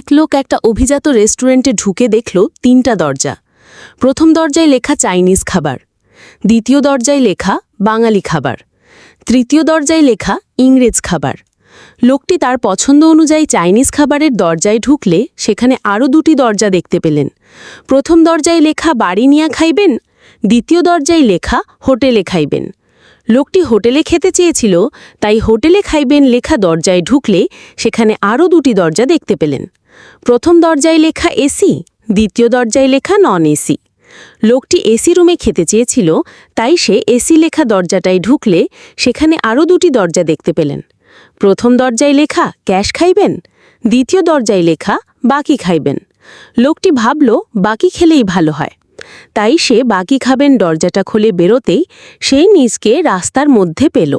এক লোক একটা অভিজাত রেস্টুরেন্টে ঢুকে দেখল তিনটা দরজা। প্রথম দরজায় লেখা চাইনিজ খাবার, দ্বিতীয় দরজায় লেখা বাঙালি খাবার, তৃতীয় দরজায় লেখা ইংরেজ খাবার। লোকটি তার পছন্দ অনুযায়ী চাইনিজ খাবারের দরজায় ঢুকলে সেখানে আরও দুটি দরজা দেখতে পেলেন। প্রথম দরজায় লেখা বাড়ি নিয়া খাইবেন, দ্বিতীয় দরজায় লেখা হোটেলে খাইবেন। লোকটি হোটেলে খেতে চেয়েছিল, তাই হোটেলে খাইবেন লেখা দরজায় ঢুকলে সেখানে আরও দুটি দরজা দেখতে পেলেন। প্রথম দরজায় লেখা এসি, দ্বিতীয় দরজায় লেখা নন এসি। লোকটি এসি রুমে খেতে চেয়েছিল, তাই সে এসি লেখা দরজাটায় ঢুকলে সেখানে আরও দুটি দরজা দেখতে পেলেন। প্রথম দরজায় লেখা, ক্যাশ খাইবেন? দ্বিতীয় দরজায় লেখা, বাকি খাইবেন। লোকটি ভাবল, বাকি খেলেই ভালো হয়। তাই সে বাকি খাবেন দরজাটা খুলে বেরোতেই সে নিজকে রাস্তার মধ্যে পেল।